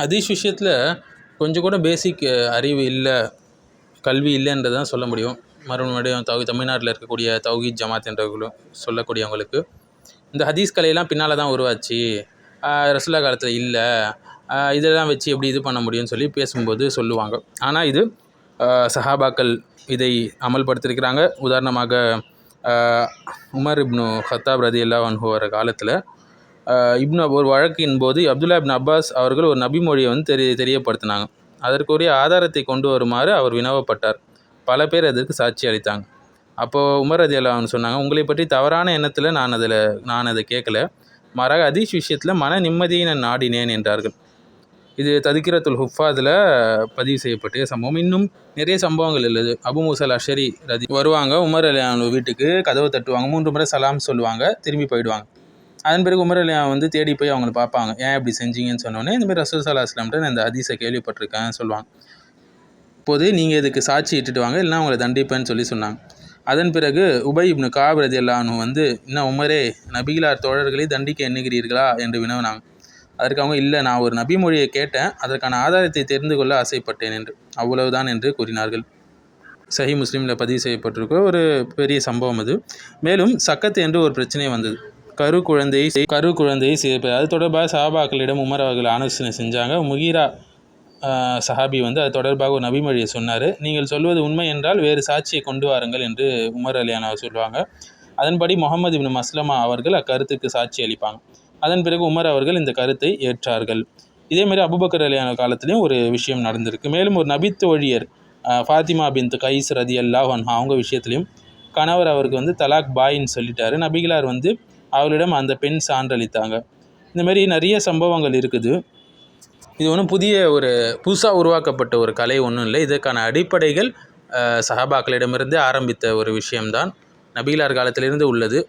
ஹதீஸ் விஷயத்தில் கொஞ்சம் கூட பேசிக் அறிவு இல்லை கல்வி இல்லைன்றது தான் சொல்ல முடியும். மறுபடியும் தௌ தமிழ்நாட்டில் இருக்கக்கூடிய தௌஹீத் ஜமாத் என்றவர்களும் சொல்லக்கூடியவங்களுக்கு. இந்த ஹதீஸ் கலையெல்லாம் பின்னால் தான் உருவாச்சு. ரசுல்லா காலத்தில் இல்லை. இதெல்லாம் வச்சு எப்படி இது பண்ண முடியும்னு சொல்லி பேசும்போது சொல்லுவாங்க. ஆனால் இது சஹாபாக்கள் இதை அமல்படுத்தியிருக்கிறாங்க. உதாரணமாக உமர் இப்னு ஹத்தாப் ரதி அல்லா வர காலத்தில் இப்னு ஒரு வழக்கின் போது அப்துல்லா இப்னு அப்பாஸ் அவர்கள் ஒரு நபிமொழியை வந்து தெரிய தெரியப்படுத்தினாங்க. அதற்குரிய ஆதாரத்தை கொண்டு வருமாறு அவர் வினவப்பட்டார். பல பேர் அதற்கு சாட்சி அளித்தாங்க. அப்போது உமர் அதி அல்லான்னு சொன்னாங்க உங்களை பற்றி தவறான எண்ணத்தில் நான் அதில் நான் அதை கேட்கல மாறாக அதீஷ் விஷயத்தில் மன நிம்மதியை நான் நாடினேன் என்றார்கள். இது ததிக்கிரத்துல் ஹுஃபாதில் பதிவு செய்யப்பட்ட சம்பவம். இன்னும் நிறைய சம்பவங்கள் உள்ளது. அபு மூசல் அஷரி ரதி வருவாங்க உமர் அலியான் வீட்டுக்கு கதவை தட்டுவாங்க மூன்று முறை சலாம் சொல்லுவாங்க திரும்பி போயிடுவாங்க. அதன் பிறகு உமர் வந்து தேடி போய் அவங்களை பார்ப்பாங்க. ஏன் இப்படி செஞ்சீங்கன்னு சொன்னோன்னே இந்தமாதிரி ரசூல் சல்லா இஸ்லாம்கிட்ட நான் இந்த ஹதீஸை கேள்விப்பட்டிருக்கேன் சொல்லுவாங்க. இப்போது நீங்கள் இதுக்கு சாட்சி இட்டுட்டு வாங்க இல்லைனா அவங்களை தண்டிப்பேன்னு சொல்லி சொன்னாங்க. அதன் பிறகு உபை இப்னு காபிரதி அல்லானு வந்து இன்னும் உமரே நபிகளார் தோழர்களை தண்டிக்க எண்ணுகிறீர்களா? என்று வினவினாங்க. அதற்கு அவங்க இல்லை நான் ஒரு நபி மொழியை கேட்டேன் அதற்கான ஆதாரத்தை தெரிந்து கொள்ள ஆசைப்பட்டேன் என்று. அவ்வளவுதான் என்று கூறினார்கள். சஹி முஸ்லீமில் பதிவு செய்யப்பட்டிருக்க ஒரு பெரிய சம்பவம் அது. மேலும் சக்கத்து என்று ஒரு பிரச்சனை வந்தது. கரு குழந்தையை கரு குழந்தையை சேர்ப்பது. அது தொடர்பாக சஹாபாக்களிடம் உமர் அவர்கள் ஆலோசனை செஞ்சாங்க. முகீரா சஹாபி வந்து அது தொடர்பாக ஒரு நபிமொழியை சொன்னார். நீங்கள் சொல்வது உண்மை என்றால் வேறு சாட்சியை கொண்டு வாருங்கள் என்று உமர் அலியானா சொல்லுவாங்க. அதன்படி முகமது இப்னு மஸ்லமா அவர்கள் அக்கருத்துக்கு சாட்சி அளிப்பாங்க. அதன் பிறகு உமர் அவர்கள் இந்த கருத்தை ஏற்றார்கள். இதேமாரி அபுபக்கர் அலியான காலத்துலேயும் ஒரு விஷயம் நடந்திருக்கு. மேலும் ஒரு நபித்தோழியர் ஒழியர் ஃபாத்திமா பின் கைஸ் ரதி அல்லாஹ் அவங்க விஷயத்துலையும் கணவர் அவருக்கு வந்து தலாக் பாயின்னு சொல்லிட்டாரு. நபிகளார் வந்து அவளிடம் அந்த பெண் சான்றளித்தாங்க. இந்த மாதிரி நிறைய சம்பவங்கள் இருக்குது. இது ஒன்றும் புதிய ஒரு புதுசாக உருவாக்கப்பட்ட ஒரு கலை ஒன்றும் இல்லை. இதற்கான அடிப்படைகள் சஹாபாக்களிடமிருந்து ஆரம்பித்த ஒரு விஷயம்தான். நபிகளார் காலத்திலிருந்து உள்ளது.